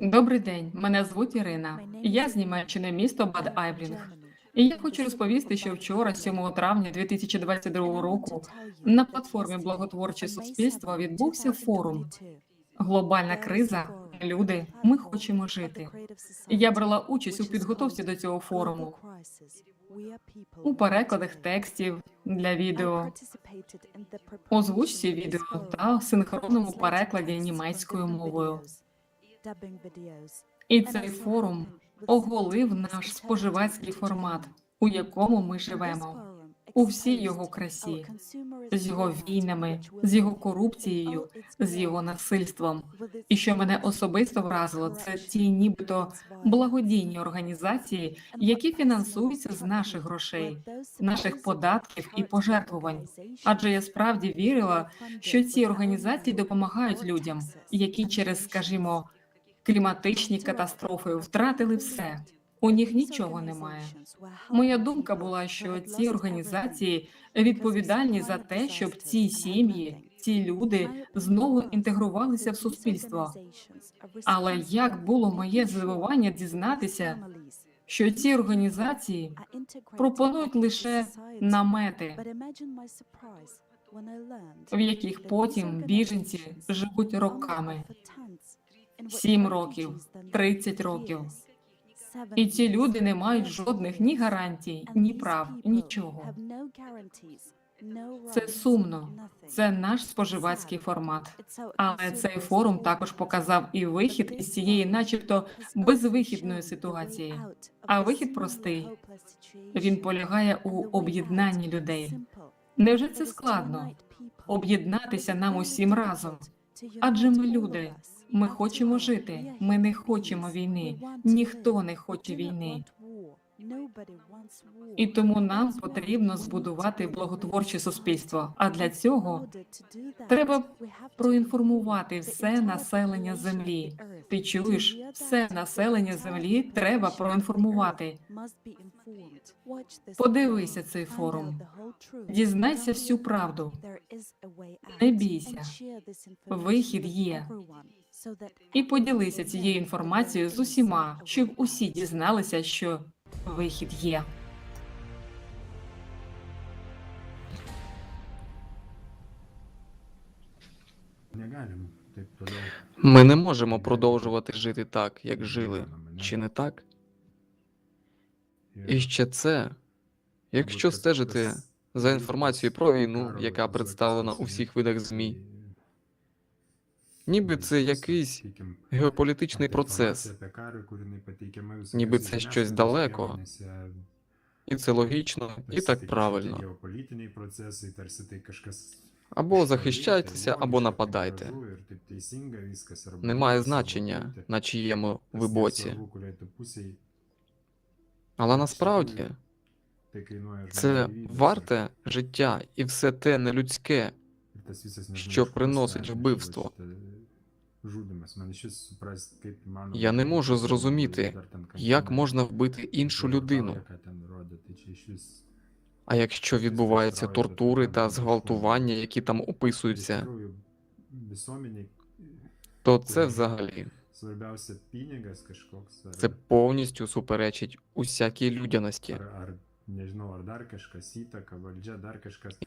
Добрий день, мене звуть Ірина. Я з Німеччини, місто Бад Айблінг. І я хочу розповісти, що вчора, 7 травня 2022 року, на платформі Благотворче суспільство відбувся форум. Глобальна криза. Люди, ми хочемо жити. Я брала участь у підготовці до цього форуму. У перекладах текстів для відео, озвучці відео та синхронному перекладі німецькою мовою. І цей форум оголив наш споживацький формат, у якому ми живемо, у всій його красі, з його війнами, з його корупцією, з його насильством. І що мене особисто вразило, це ті нібито благодійні організації, які фінансуються з наших грошей, наших податків і пожертвувань. Адже я справді вірила, що ці організації допомагають людям, які через, скажімо, кліматичні катастрофи втратили все. У них нічого немає. Моя думка була, що ці організації відповідальні за те, щоб ці сім'ї, ці люди знову інтегрувалися в суспільство. Але як було моє здивування дізнатися, що ці організації пропонують лише намети, в яких потім біженці живуть роками, сім років, 30 років. І ці люди не мають жодних ні гарантій, ні прав, нічого. Це сумно. Це наш споживацький формат. Але цей форум також показав і вихід із цієї, начебто, безвихідної ситуації. А вихід простий. Він полягає у об'єднанні людей. Невже це складно? Об'єднатися нам усім разом. Адже ми люди. Ми хочемо жити. Ми не хочемо війни. Ніхто не хоче війни. І тому нам потрібно збудувати благотворче суспільство. А для цього треба проінформувати все населення землі. Ти чуєш, все населення землі треба проінформувати. Подивися цей форум. Дізнайся всю правду. Не бійся. Вихід є. І поділися цією інформацією з усіма, щоб усі дізналися, що вихід є. Ми не можемо продовжувати жити так, як жили, чи не так? І ще це, якщо стежити за інформацією про війну, яка представлена у всіх видах ЗМІ, ніби це якийсь геополітичний процес, ніби це щось далеко, і це логічно, і так правильно. Або захищайтеся, або нападайте. Немає значення, на чиєму ви боці. Але насправді це варте життя і все те нелюдське, що приносить вбивство. Я не можу зрозуміти, як можна вбити іншу людину. А якщо відбуваються тортури та зґвалтування, які там описуються, то це взагалі. Це повністю суперечить усякій людяності.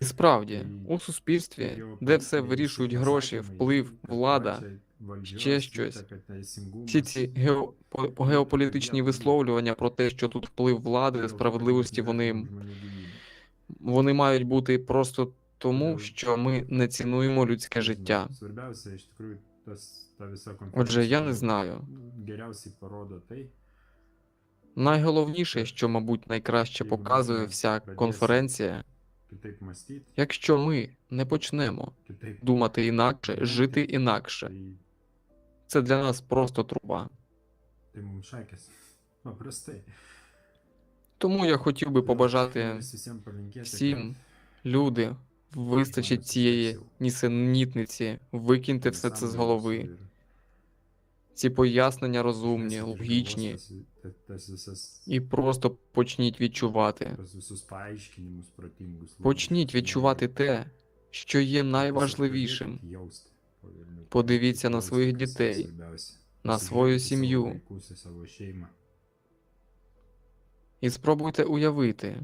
І справді, у суспільстві, де все вирішують гроші, вплив, влада, ще щось. всі ці гео... геополітичні висловлювання про те, що тут вплив влади, справедливості, вони, вони мають бути просто тому, що ми не цінуємо людське життя. Отже, я не знаю. Найголовніше, що, мабуть, найкраще показує вся конференція, якщо ми не почнемо думати інакше, жити інакше, це для нас просто труба. mums šakės. Paprastai. Тому я хотів би побажати всім, люди, вистачить цієї нісенітниці, викиньте все це з голови. Ці пояснення розумні, логічні, і просто почніть відчувати. Почніть відчувати те, що є найважливішим. Подивіться на своїх дітей, на свою сім'ю і спробуйте уявити,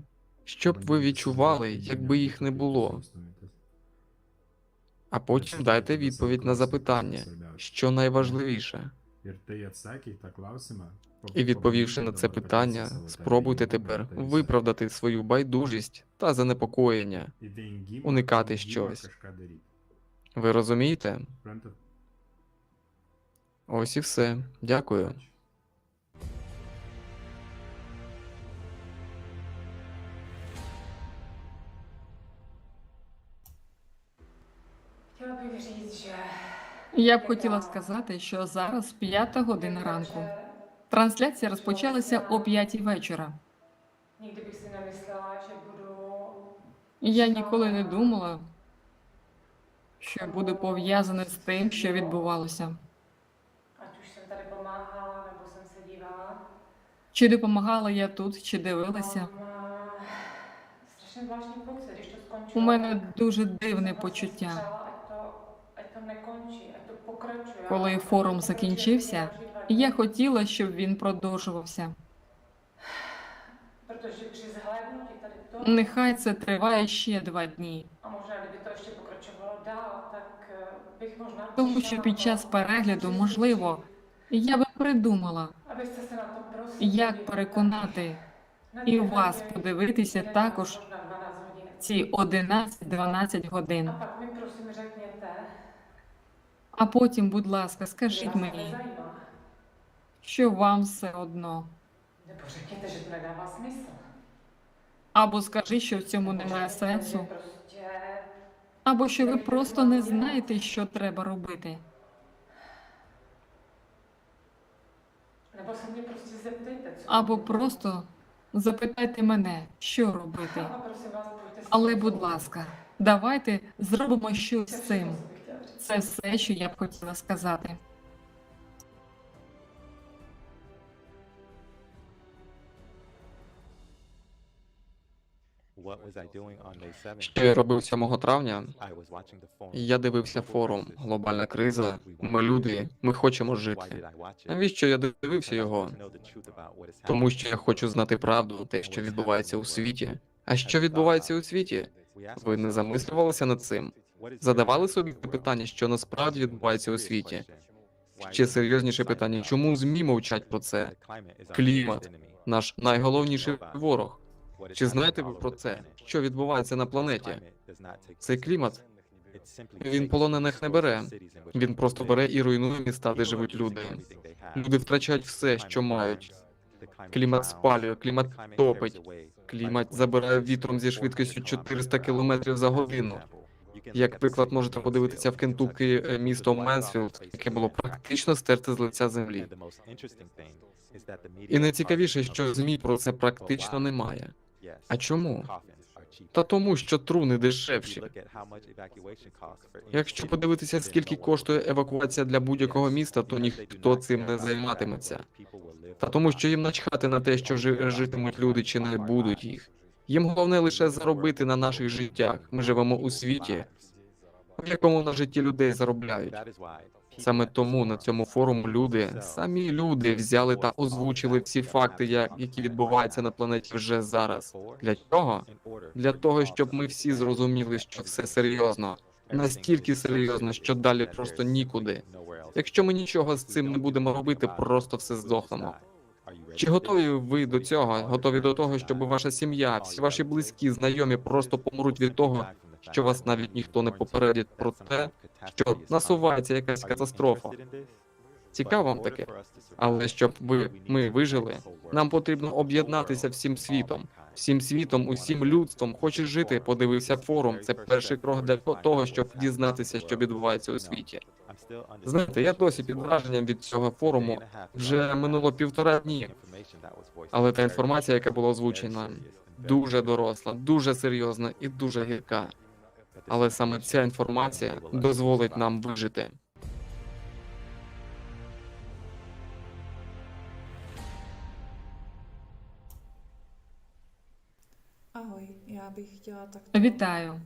що б ви відчували, якби їх не було. А потім дайте відповідь на запитання, що найважливіше. І відповівши на це питання, спробуйте тепер виправдати свою байдужість та занепокоєння. уникати щось. Ви розумієте? Ось і все. Дякую. Я б хотіла сказати, що зараз п'ята година ранку. Трансляція розпочалася о п'ятій вечора. Я ніколи не думала, що буду пов'язане з тим, що відбувалося. Чи допомагала я тут, чи дивилася. Eh. У мене дуже дивне почуття. Коли форум закінчився. Я хотіла, щоб він продовжувався. Нехай це триває ще два дні, тому що під час перегляду, можливо, я би придумала, як переконати і вас подивитися 11, також možná 12 hodin. ці 11-12 годин. А потім, будь ласка, скажіть мені, що вам все одно. Або скажіть, що в цьому немає сенсу, або що ви просто не знаєте, що треба робити. Або просто запитайте мене, що робити. Але, будь ласка, давайте зробимо щось з цим. Це все, що я б хотіла сказати. Що я робив 7 травня? Я дивився форум. Глобальна криза. Ми люди. Ми хочемо жити. Навіщо я дивився його? Тому що я хочу знати правду, те, що відбувається у світі. А що відбувається у світі? Ви не замислювалися над цим? Задавали собі питання, що насправді відбувається у світі? Ще серйозніше питання: чому ЗМІ мовчать про це? Клімат. Наш найголовніший ворог. Чи знаєте ви про це? Що відбувається на планеті? Цей клімат він полонених не бере. Він просто бере і руйнує міста, де живуть люди. Люди втрачають все, що мають. Клімат спалює, клімат топить, клімат забирає вітром зі 400 швидкістю kilometers 400 per hour. км за годину. Як приклад, можете подивитися в е, which місто Менсфілд, яке було практично стерте з лиця землі. І найцікавіше, що ЗМІ про це практично немає. А чому? Та тому, що труни дешевші. Якщо подивитися, скільки коштує евакуація для будь-якого міста, то ніхто цим не займатиметься. Та тому, що їм начхати на те, що жи- житимуть люди чи не будуть їх. Їм головне лише заробити на наших життях. Ми живемо у світі, в якому на житті людей заробляють. Саме тому на цьому форуму люди, самі люди, взяли та озвучили всі факти, які відбуваються на планеті вже зараз. Для чого? Для того, щоб ми всі зрозуміли, що все серйозно, настільки серйозно, що далі просто нікуди. Якщо ми нічого з цим не будемо робити, просто все здохнемо. Чи готові ви до цього? Готові до того, щоб ваша сім'я, всі ваші близькі, знайомі просто помруть від того, що вас навіть ніхто не попередить про те, що насувається якась катастрофа. Цікаво вам таке? Але щоб ви ми вижили, нам потрібно об'єднатися всім світом. Всім світом, усім людством хочеш жити, подивився форум. Це перший крок для того, щоб дізнатися, що відбувається у світі. Знаєте, я досі під враженням від цього форуму. Вже минуло півтора дні, але та інформація, яка була озвучена, дуже доросла, дуже серйозна і дуже гірка. Але саме ця інформація дозволить нам вижити. Ahoj, já bych chtěla takto Вітаю!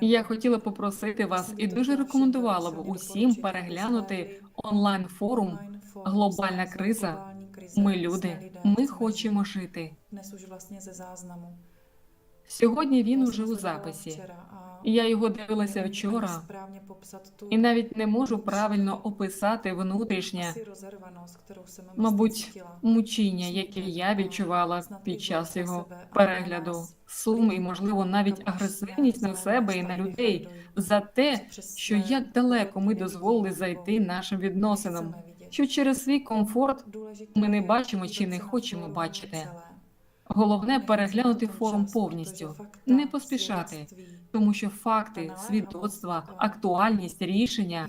Я хотіла попросити вас і дуже рекомендувала б усім переглянути онлайн форум Глобальна криза. Ми люди, ми хочемо жити. Сьогодні він уже у записі. Я його дивилася вчора. і навіть не можу правильно описати внутрішнє Мабуть, мучіння, яке я відчувала під час його перегляду, сум і, можливо, навіть агресивність на себе і на людей за те, що як далеко ми дозволили зайти нашим відносинам, що через свій комфорт ми не бачимо чи не хочемо бачити. Головне переглянути форум повністю, не поспішати, тому що факти, свідоцтва, актуальність, рішення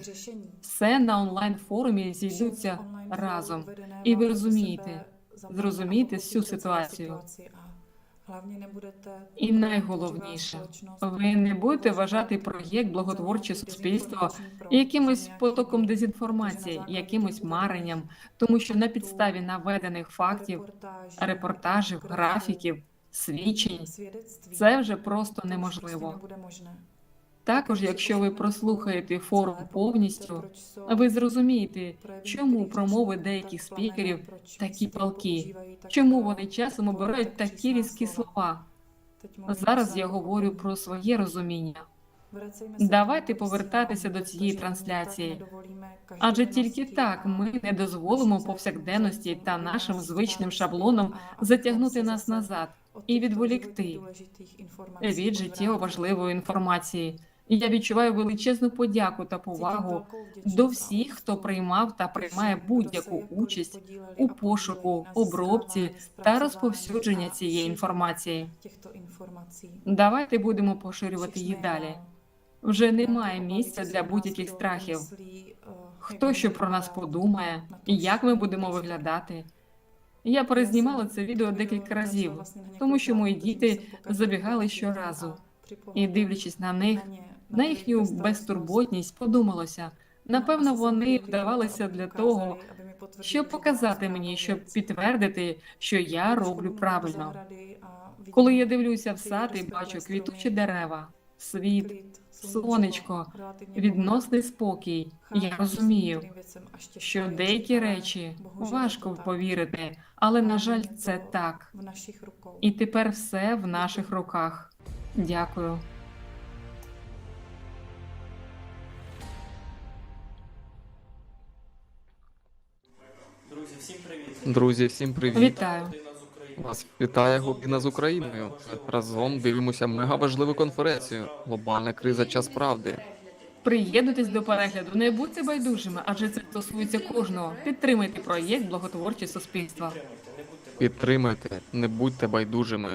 все на онлайн форумі зійдуться разом. І ви розумієте, зрозумієте всю ситуацію. І найголовніше, ви не будете вважати проєкт благотворче суспільство якимось потоком дезінформації, якимось маренням, тому що на підставі наведених фактів, репортажів, графіків, свідчень це вже просто неможливо. Також, якщо ви прослухаєте форум повністю, ви зрозумієте, чому промови деяких спікерів такі палкі, чому вони часом обирають такі різкі слова. Зараз я говорю про своє розуміння. Давайте повертатися до цієї трансляції. Адже тільки так ми не дозволимо повсякденності та нашим звичним шаблонам затягнути нас назад і відволікти від життєво важливої інформації. І Я відчуваю величезну подяку та повагу до всіх, хто приймав та приймає будь-яку участь у пошуку, обробці та розповсюдження цієї інформації. Давайте будемо поширювати її далі. Вже немає місця для будь-яких страхів. Хто що про нас подумає, як ми будемо виглядати. Я перезнімала це відео декілька разів, тому що мої діти забігали щоразу. І дивлячись на них, на їхню безтурботність, подумалося. Напевно, вони вдавалися для того, щоб показати мені, щоб підтвердити, що я роблю правильно. Коли я дивлюся в сад і бачу квітучі дерева, світ, сонечко, відносний спокій, я розумію, що деякі речі важко повірити, але на жаль, це так. І тепер все в наших руках. Дякую. Друзі, всім привіт! Вітаю. Вас вітає Година з Україною. Разом дивимося мегаважливу конференцію. Глобальна криза час правди. Приєднуйтесь до перегляду, не будьте байдужими, адже це стосується кожного. Підтримайте проєкт благотворчі суспільства. Підтримайте, не будьте байдужими.